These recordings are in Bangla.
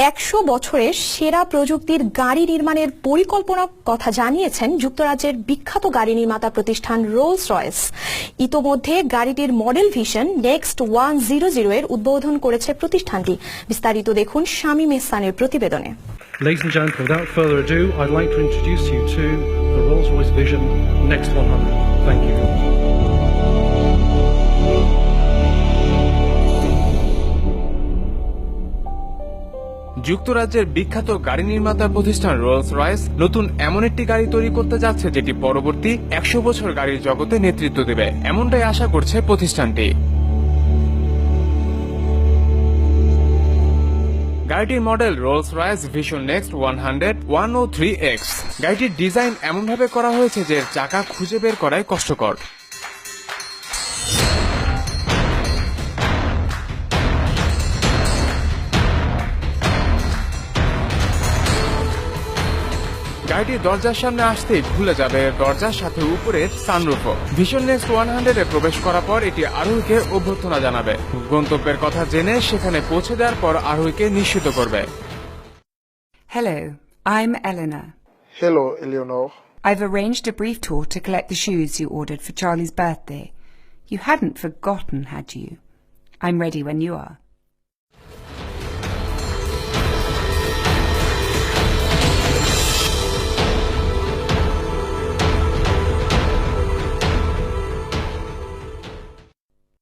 একশো বছরের সেরা প্রযুক্তির গাড়ি নির্মাণের পরিকল্পনার কথা জানিয়েছেন যুক্তরাজ্যের বিখ্যাত গাড়ি নির্মাতা প্রতিষ্ঠান রোলস রয়েস ইতোমধ্যে গাড়িটির model vision next one zero zero এর উদ্বোধন করেছে প্রতিষ্ঠানটি বিস্তারিত দেখুন শামীম এহসানের প্রতিবেদনে Ladies and gentlemen, without further ado, I'd like to introduce you to the Rolls-Royce Vision Next 100. Thank you. যুক্তরাজ্যের বিখ্যাত গাড়ি নির্মাতা প্রতিষ্ঠান রোলস রয়েস নতুন এমন একটি গাড়ি তৈরি করতে যাচ্ছে যেটি পরবর্তী একশো বছর গাড়ির জগতে নেতৃত্ব দেবে। এমনটাই আশা করছে প্রতিষ্ঠানটি। গাড়িটির model Rolls Royce vision next one hundred one o three X. গাড়িটির ডিজাইন এমনভাবে করা হয়েছে যে চাকা খুঁজে বের করাই কষ্টকর। গাড়িটি দরজার সামনে আসতেই খুলে যাবে দরজার সাথে উপরের সানরুফ ভিশন নেক্সট ওয়ান হান্ড্রেডে প্রবেশ করার পর এটি আরোহীকে অভ্যর্থনা জানাবে গন্তব্যের কথা জেনে সেখানে পৌঁছে দেওয়ার পর আরোহীকে নিশ্চিত করবে Hello, I'm Eleanor. Hello, Eleanor. I've arranged a brief tour to collect the shoes you ordered for Charlie's birthday. You hadn't forgotten, had you? I'm ready when you are.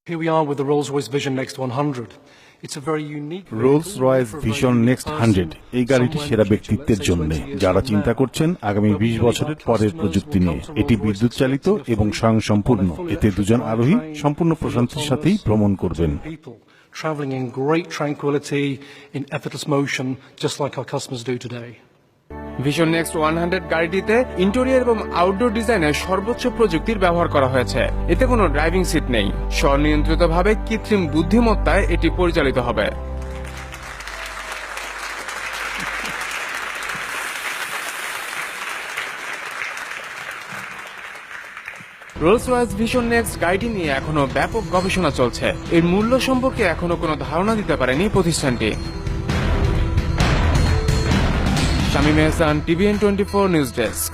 Here we are with the Rolls-Royce Vision Next 100. It's a very unique Rolls Royce vision next hundred এই গাড়িটি সেরা ব্যক্তিত্বের জন্য 20 যারা চিন্তা করছেন আগামী বিশ বছরের পরের প্রযুক্তি নিয়ে এটি বিদ্যুৎ চালিত এবং স্বয়ংসম্পূর্ণ এতে দুজন আরোহী সম্পূর্ণ প্রশান্তির সাথেই ভ্রমণ করবেন traveling in great tranquility, in effortless motion, just like our customers do today. Vision next one hundred গাড়িটিতে interior এবং আউটডোর ডিজাইনের সর্বোচ্চ প্রযুক্তির ব্যবহার করা হয়েছে। এতে কোনো ড্রাইভিং সিট নেই। স্বনিয়ন্ত্রিতভাবে কৃত্রিম বুদ্ধিমত্তায় এটি পরিচালিত হবে। রোলস রয়েস ভিশন নেক্সট গাড়িটি নিয়ে এখনও ব্যাপক গবেষণা চলছে। এর মূল্য সম্পর্কে এখনও কোনো ধারণা দিতে পারেনি প্রতিষ্ঠানটি। Shamim Ehsan TVN twenty four news desk